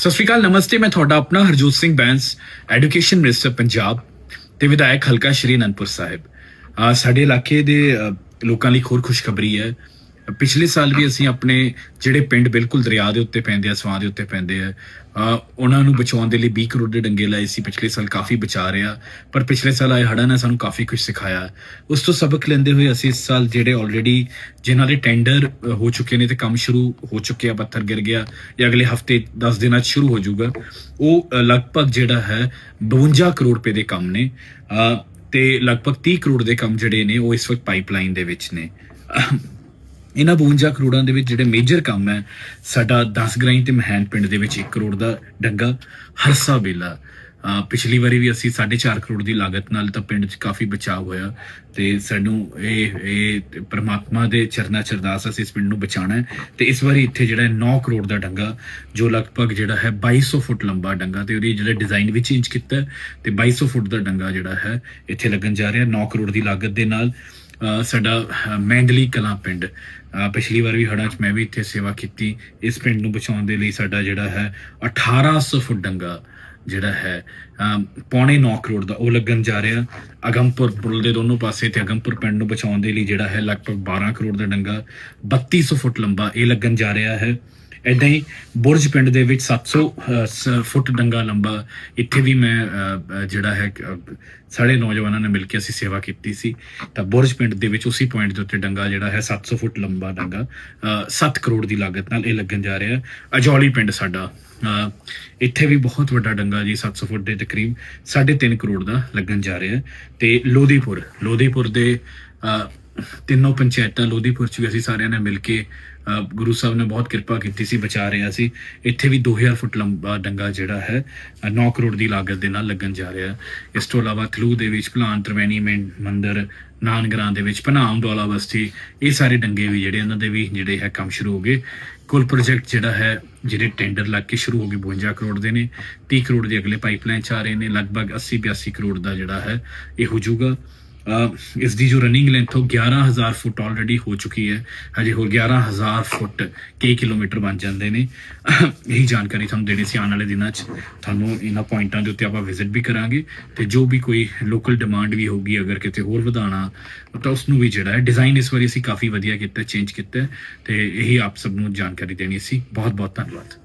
ਸਤਿ ਸ਼੍ਰੀ ਅਕਾਲ, ਨਮਸਤੇ, ਮੈਂ ਤੁਹਾਡਾ ਆਪਣਾ ਹਰਜੋਤ ਸਿੰਘ ਬੈਂਸ ਐਜੂਕੇਸ਼ਨ ਮਿਨਿਸਟਰ ਪੰਜਾਬ ਤੇ ਵਿਧਾਇਕ ਹਲਕਾ ਸ਼੍ਰੀ ਅਨੰਦਪੁਰ ਸਾਹਿਬ। ਸਾਡੇ ਇਲਾਕੇ ਦੇ ਲੋਕਾਂ ਲਈ ਹੋਰ ਖੁਸ਼ਖਬਰੀ ਹੈ। ਪਿਛਲੇ ਸਾਲ ਵੀ ਅਸੀਂ ਆਪਣੇ ਜਿਹੜੇ ਪਿੰਡ ਬਿਲਕੁਲ ਦਰਿਆ ਦੇ ਉੱਤੇ ਪੈਂਦੇ ਆ ਸਵਾਂ ਦੇ ਉੱਤੇ ਪੈਂਦੇ ਆ ਉਹਨਾਂ ਨੂੰ ਬਚਾਉਣ ਦੇ ਲਈ 20 ਕਰੋੜ ਦੇ ਡੰਗੇ ਲਾਏ ਸੀ ਪਿਛਲੇ ਸਾਲ ਕਾਫੀ ਬਚਾ ਰਿਹਾ ਪਰ ਪਿਛਲੇ ਸਾਲ ਆਏ ਹੜ੍ਹਾਂ ਨੇ ਸਾਨੂੰ ਕਾਫੀ ਕੁਝ ਸਿਖਾਇਆ। ਉਸ ਤੋਂ ਸਬਕ ਲੈਂਦੇ ਹੋਏ ਅਸੀਂ ਇਸ ਸਾਲ ਜਿਹੜੇ ਆਲਰੇਡੀ ਜਿਨ੍ਹਾਂ ਦੇ ਟੈਂਡਰ ਹੋ ਚੁੱਕੇ ਨੇ ਤੇ ਕੰਮ ਸ਼ੁਰੂ ਹੋ ਚੁੱਕਿਆ ਪੱਥਰ ਗਿਰ ਗਿਆ ਇਹ ਅਗਲੇ ਹਫ਼ਤੇ 10 ਦਿਨਾਂ 'ਚ ਸ਼ੁਰੂ ਹੋ ਜਾਊਗਾ ਉਹ ਲਗਭਗ ਜਿਹੜਾ ਹੈ 52 ਕਰੋੜ ਰੁਪਏ ਦੇ ਕੰਮ ਨੇ ਅਹ, ਤੇ ਲਗਭਗ 30 ਕਰੋੜ ਦੇ ਕੰਮ ਜਿਹੜੇ ਨੇ ਉਹ ਇਸ ਵਕਤ ਪਾਈਪਲਾਈਨ ਦੇ ਵਿੱਚ ਨੇ। ਇਹਨਾਂ 52 ਕਰੋੜਾਂ ਦੇ ਵਿੱਚ ਜਿਹੜੇ ਮੇਜਰ ਕੰਮ ਹੈ, ਸਾਡਾ 10 ਗ੍ਰਾਈ ਤੇ ਮਹਿਨ ਪਿੰਡ ਦੇ ਵਿੱਚ 1 ਕਰੋੜ ਦਾ ਡੰਗਾ, ਹਰਸਾ ਬੇਲਾ ਪਿਛਲੀ ਵਾਰੀ ਵੀ ਅਸੀਂ 4.5 ਕਰੋੜ ਦੀ ਲਾਗਤ ਨਾਲ ਤਾਂ ਪਿੰਡ 'ਚ ਕਾਫੀ ਬਚਾਅ ਹੋਇਆ ਤੇ ਸਾਨੂੰ ਇਹ ਇਹ ਪ੍ਰਮਾਤਮਾ ਦੇ ਚਰਨਾਂ ਚਰਦਾਸ ਅਸੀਂ ਇਸ ਪਿੰਡ ਨੂੰ ਬਚਾਉਣਾ ਹੈ। ਤੇ ਇਸ ਵਾਰੀ ਇੱਥੇ ਜਿਹੜਾ ਹੈ 9 ਕਰੋੜ ਦਾ ਡੰਗਾ, ਜੋ ਲਗਭਗ ਜਿਹੜਾ ਹੈ 2200 ਫੁੱਟ ਲੰਬਾ ਡੰਗਾ ਤੇ ਉਹਦੀ ਜਿਹੜਾ ਡਿਜ਼ਾਈਨ ਵੀ ਚੇਂਜ ਕੀਤਾ ਹੈ ਤੇ 2200 ਫੁੱਟ ਦਾ ਡੰਗਾ ਜਿਹੜਾ ਹੈ ਇੱਥੇ ਲੱਗਣ ਜਾ ਰਿਹਾ 9 ਕਰੋੜ ਦੀ ਲਾਗਤ ਦੇ ਨਾਲ। ਸਾਡਾ ਅਹ, ਮੈਂਡਲੀ ਕਲਾਂ ਪਿੰਡ। ਪਿਛਲੀ ਵਾਰ ਵੀ ਹੜ੍ਹਾਂ 'ਚ ਮੈਂ ਵੀ ਇੱਥੇ ਸੇਵਾ ਕੀਤੀ। ਇਸ ਪਿੰਡ ਨੂੰ ਬਚਾਉਣ ਦੇ ਲਈ ਸਾਡਾ ਜਿਹੜਾ ਹੈ 1800 ਫੁੱਟ ਡੰਗਾ ਜਿਹੜਾ ਹੈ ਪੌਣੇ 9 ਕਰੋੜ ਦਾ ਉਹ ਲੱਗਣ ਜਾ ਰਿਹਾ। ਅਗੰਪੁਰ ਪੁਲ ਦੇ ਦੋਨੋਂ ਪਾਸੇ ਤੇ ਅਗੰਪੁਰ ਪਿੰਡ ਨੂੰ ਬਚਾਉਣ ਦੇ ਲਈ ਜਿਹੜਾ ਹੈ ਲਗਭਗ 12 ਕਰੋੜ ਦਾ ਡੰਗਾ 3200 ਫੁੱਟ ਲੰਬਾ ਇਹ ਲੱਗਣ ਜਾ ਰਿਹਾ ਹੈ। ਇਦਾਂ ਹੀ ਬੁਰਜ ਪਿੰਡ ਦੇ ਵਿੱਚ 700 ਅਹ, ਸ- ਫੁੱਟ ਡੰਗਾ ਲੰਬਾ ਇੱਥੇ ਵੀ ਮੈਂ ਜਿਹੜਾ ਹੈ ਸਾਡੇ ਨੌਜਵਾਨਾਂ ਨੇ ਮਿਲ ਕੇ ਅਸੀਂ ਸੇਵਾ ਕੀਤੀ ਸੀ। ਤਾਂ ਬੁਰਜ ਪਿੰਡ ਦੇ ਵਿੱਚ ਉਸੇ ਪੁਆਇੰਟ ਦੇ ਉੱਤੇ ਡੰਗਾ ਜਿਹੜਾ ਹੈ 700 ਫੁੱਟ ਲੰਬਾ ਡੰਗਾ 7 ਕਰੋੜ ਦੀ ਲਾਗਤ ਨਾਲ ਇਹ ਲੱਗਣ ਜਾ ਰਿਹਾ। ਅਜੌਲੀ ਪਿੰਡ ਸਾਡਾ ਇੱਥੇ ਵੀ ਬਹੁਤ ਵੱਡਾ ਡੰਗਾ ਜੀ 700 ਫੁੱਟ ਦੇ ਤਕਰੀਬ 3.5 ਕਰੋੜ ਦਾ ਲੱਗਣ ਜਾ ਰਿਹਾ। ਹੈ ਤੇ ਲੋਧੀਪੁਰ ਲੋਧੀਪੁਰ ਦੇ ਤਿੰਨੋਂ ਪੰਚਾਇਤਾਂ ਲੋਧੀਪੁਰ ਚ ਵੀ ਅਸੀਂ ਸਾਰਿਆਂ ਨੇ ਮਿਲ ਕੇ ਗੁਰੂ ਸਾਹਿਬ ਨੇ ਬਹੁਤ ਕਿਰਪਾ ਕੀਤੀ ਸੀ, ਬਚਾ ਰਿਹਾ ਸੀ। ਇੱਥੇ ਵੀ 2000 ਫੁੱਟ ਲੰਬਾ ਡੰਗਾ ਜਿਹੜਾ ਹੈ 9 ਕਰੋੜ ਦੀ ਲਾਗਤ ਦੇ ਨਾਲ ਲੱਗਣ ਜਾ ਰਿਹਾ। ਇਸ ਤੋਂ ਇਲਾਵਾ ਥਲੂ ਦੇ ਵਿੱਚ ਭਲਾਨ, ਤਰਵੈਣੀ ਮੈਂ- ਮੰਦਿਰ, ਨਾਨਗਰਾਂ ਦੇ ਵਿੱਚ ਪਨਾਮ ਡੋਲਾ ਬਸਤੀ, ਇਹ ਸਾਰੇ ਡੰਗੇ ਵੀ ਜਿਹੜੇ ਉਹਨਾਂ ਦੇ ਵੀ ਜਿਹੜੇ ਹੈ, ਕੰਮ ਸ਼ੁਰੂ ਹੋ ਗਏ। ਕੁੱਲ ਪ੍ਰੋਜੈਕਟ ਜਿਹੜਾ ਹੈ ਜਿਹੜੇ ਟੈਂਡਰ ਲੱਗ ਕੇ ਸ਼ੁਰੂ ਹੋ ਗਏ 52 ਕਰੋੜ ਦੇ ਨੇ। 30 ਕਰੋੜ ਦੇ ਅਗਲੇ ਪਾਈਪਲਾਈਨ ਚ ਆ ਰਹੇ ਨੇ, ਲਗਭਗ 80 82 ਕਰੋੜ ਦਾ ਜਿਹੜਾ ਹੈ, ਇਹ ਹੋ ਜਾਊਗਾ। ਇਸ ਦੀ ਜੋ ਰਨਿੰਗ ਲੈਂਥ ਉਹ 11000 ਫੁੱਟ ਆਲਰੇਡੀ ਹੋ ਚੁੱਕੀ ਹੈ। ਹਜੇ ਹੋਰ 11000 ਫੁੱਟ ਕਈ ਕਿਲੋਮੀਟਰ ਬਣ ਜਾਂਦੇ ਨੇ। ਇਹੀ ਜਾਣਕਾਰੀ ਤੁਹਾਨੂੰ ਦੇਣੀ ਸੀ ਆਉਣ ਵਾਲੇ ਦਿਨਾਂ 'ਚ। ਤੁਹਾਨੂੰ ਇਹਨਾਂ ਪੁਆਇੰਟਾਂ ਦੇ ਉੱਤੇ ਆਪਾਂ ਵਿਜ਼ਿਟ ਵੀ ਕਰਾਂਗੇ ਤੇ ਜੋ ਵੀ ਕੋਈ ਲੋਕਲ ਡਿਮਾਂਡ ਵੀ ਹੋਊਗੀ, ਅਗਰ ਕਿਤੇ ਹੋਰ ਵਧਾਣਾ ਤਾਂ ਉਸ ਨੂੰ ਵੀ ਜਿਹੜਾ ਹੈ ਡਿਜ਼ਾਈਨ ਇਸ ਵਾਰੀ ਅਸੀਂ ਕਾਫੀ ਵਧੀਆ ਕੀਤਾ ਚੇਂਜ ਕੀਤਾ ਹੈ ਤੇ ਇਹੀ ਆਪ ਸਭ ਨੂੰ ਜਾਣਕਾਰੀ ਦੇਣੀ ਸੀ। ਬਹੁਤ ਬਹੁਤ ਧੰਨਵਾਦ।